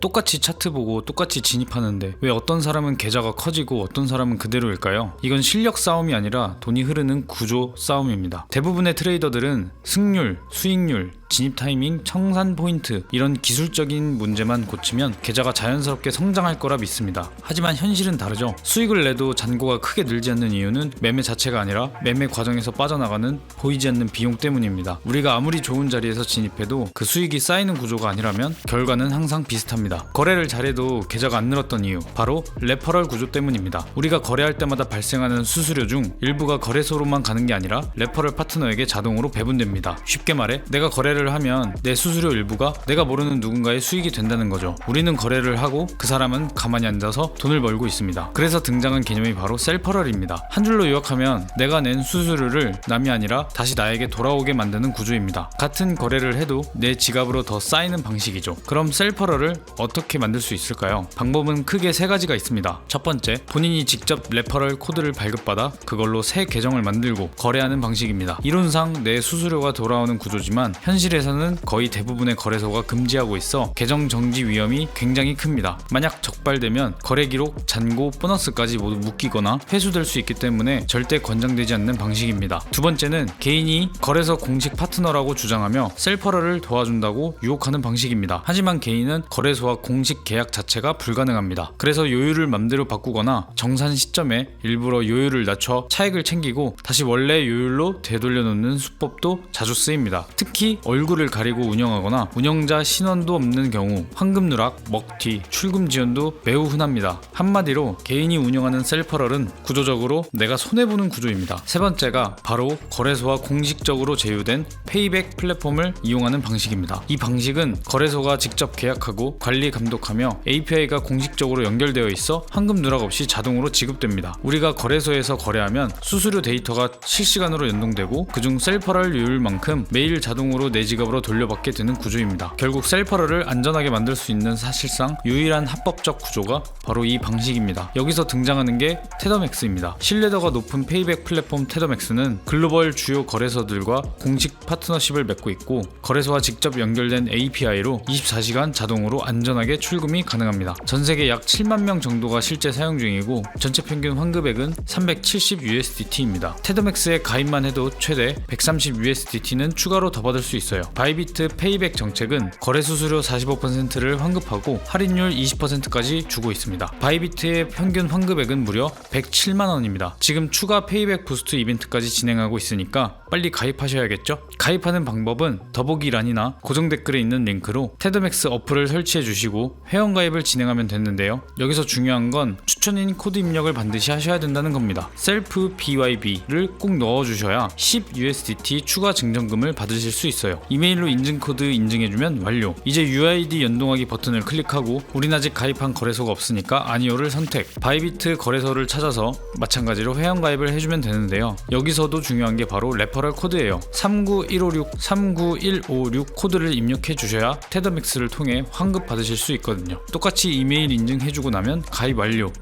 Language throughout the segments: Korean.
똑같이 차트 보고 똑같이 진입하는데 왜 어떤 사람은 계좌가 커지고 어떤 사람은 그대로일까요? 이건 실력 싸움이 아니라 돈이 흐르는 구조 싸움입니다. 대부분의 트레이더들은 승률, 수익률, 진입 타이밍, 청산 포인트 이런 기술적인 문제만 고치면 계좌가 자연스럽게 성장할 거라 믿습니다. 하지만 현실은 다르죠. 수익을 내도 잔고가 크게 늘지 않는 이유는 매매 자체가 아니라 매매 과정에서 빠져나가는 보이지 않는 비용 때문입니다. 우리가 아무리 좋은 자리에서 진입해도 그 수익이 쌓이는 구조가 아니라면 결과는 항상 비슷합니다. 거래를 잘해도 계좌가 안 늘었던 이유 바로 레퍼럴 구조 때문입니다. 우리가 거래할 때마다 발생하는 수수료 중 일부가 거래소로만 가는 게 아니라 레퍼럴 파트너에게 자동으로 배분됩니다. 쉽게 말해 내가 거래를 하면 내 수수료 일부가 내가 모르는 누군가의 수익이 된다는 거죠. 우리는 거래를 하고 그 사람은 가만히 앉아서 돈을 벌고 있습니다. 그래서 등장한 개념이 바로 셀퍼럴입니다. 한 줄로 요약하면 내가 낸 수수료를 남이 아니라 다시 나에게 돌아오게 만드는 구조입니다. 같은 거래를 해도 내 지갑으로 더 쌓이는 방식이죠. 그럼 셀퍼럴을 어떻게 만들 수 있을까요? 방법은 크게 세 가지가 있습니다. 첫 번째, 본인이 직접 레퍼럴 코드를 발급받아 그걸로 새 계정을 만들고 거래하는 방식입니다. 이론상 내 수수료가 돌아오는 구조지만 현실에서는 거의 대부분의 거래소가 금지하고 있어 계정 정지 위험이 굉장히 큽니다. 만약 적발되면 거래 기록, 잔고, 보너스까지 모두 묶이거나 회수될 수 있기 때문에 절대 권장되지 않는 방식입니다. 두 번째는 개인이 거래소 공식 파트너라고 주장하며 셀퍼럴을 도와준다고 유혹하는 방식입니다. 하지만 개인은 거래소 와 공식 계약 자체가 불가능합니다. 그래서 요율을 맘대로 바꾸거나 정산 시점에 일부러 요율을 낮춰 차익을 챙기고 다시 원래 요율로 되돌려 놓는 수법도 자주 쓰입니다. 특히 얼굴을 가리고 운영하거나 운영자 신원도 없는 경우 황금 누락, 먹튀, 출금 지연도 매우 흔합니다. 한마디로 개인이 운영하는 셀퍼럴은 구조적으로 내가 손해보는 구조입니다. 세 번째가 바로 거래소와 공식적으로 제휴된 페이백 플랫폼을 이용하는 방식입니다. 이 방식은 거래소가 직접 계약하고 관리 감독하며 API가 공식적으로 연결되어 있어 황금 누락 없이 자동으로 지급됩니다. 우리가 거래소에서 거래하면 수수료 데이터가 실시간으로 연동되고 그중 셀퍼럴 요율만큼 매일 자동으로 내 지갑으로 돌려받게 되는 구조입니다. 결국 셀퍼럴을 안전하게 만들 수 있는 사실상 유일한 합법적 구조가 바로 이 방식입니다. 여기서 등장하는 게 테더맥스입니다. 신뢰도가 높은 페이백 플랫폼 테더맥스는 글로벌 주요 거래소들과 공식 파트너십을 맺고 있고 거래소와 직접 연결된 API로 24시간 자동으로 안전 하게 출금이 가능합니다. 전 세계 약 7만 명 정도가 실제 사용 중이고 전체 평균 환급액은 370 USDT입니다. 테더맥스에 가입만 해도 최대 130 USDT는 추가로 더 받을 수 있어요. 바이비트 페이백 정책은 거래 수수료 45%를 환급하고 할인율 20%까지 주고 있습니다. 바이비트의 평균 환급액은 무려 107만 원입니다. 지금 추가 페이백 부스트 이벤트까지 진행하고 있으니까 빨리 가입하셔야겠죠? 가입하는 방법은 더보기란이나 고정 댓글에 있는 링크로 테드맥스 어플을 설치해 주시고 회원 가입을 진행하면 되는데요. 여기서 중요한 건 추천인 코드 입력을 반드시 하셔야 된다는 겁니다. 셀프 BYB를 꼭 넣어 주셔야 10 USDT 추가 증정금을 받으실 수 있어요. 이메일로 인증 코드 인증해 주면 완료. 이제 UID 연동하기 버튼을 클릭하고 우린 아직 가입한 거래소가 없으니까 아니오를 선택. 바이비트 거래소를 찾아서 마찬가지로 회원 가입을 해 주면 되는데요. 여기서도 중요한 게 바로 레퍼 럴 코드예요. 39156 39156 코드를 입력해 주셔야 테더맥스를 통해 환급 받으실 수 있거든요. 똑같이 이메일 인증해주고 나면 가입 완료.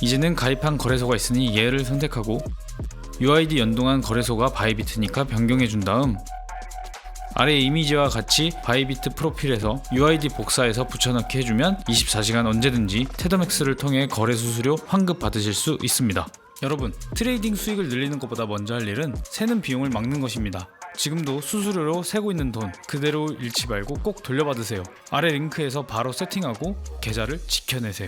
이제는 가입한 거래소가 있으니 얘를 선택하고 UID 연동한 거래소가 바이비트니까 변경해 준 다음 아래 이미지와 같이 바이비트 프로필에서 UID 복사해서 붙여넣기 해주면 24시간 언제든지 테더맥스를 통해 거래 수수료 환급 받으실 수 있습니다. 여러분, 트레이딩 수익을 늘리는 것보다 먼저 할 일은 새는 비용을 막는 것입니다. 지금도 수수료로 세고 있는 돈 그대로 잃지 말고 꼭 돌려받으세요. 아래 링크에서 바로 세팅하고 계좌를 지켜내세요.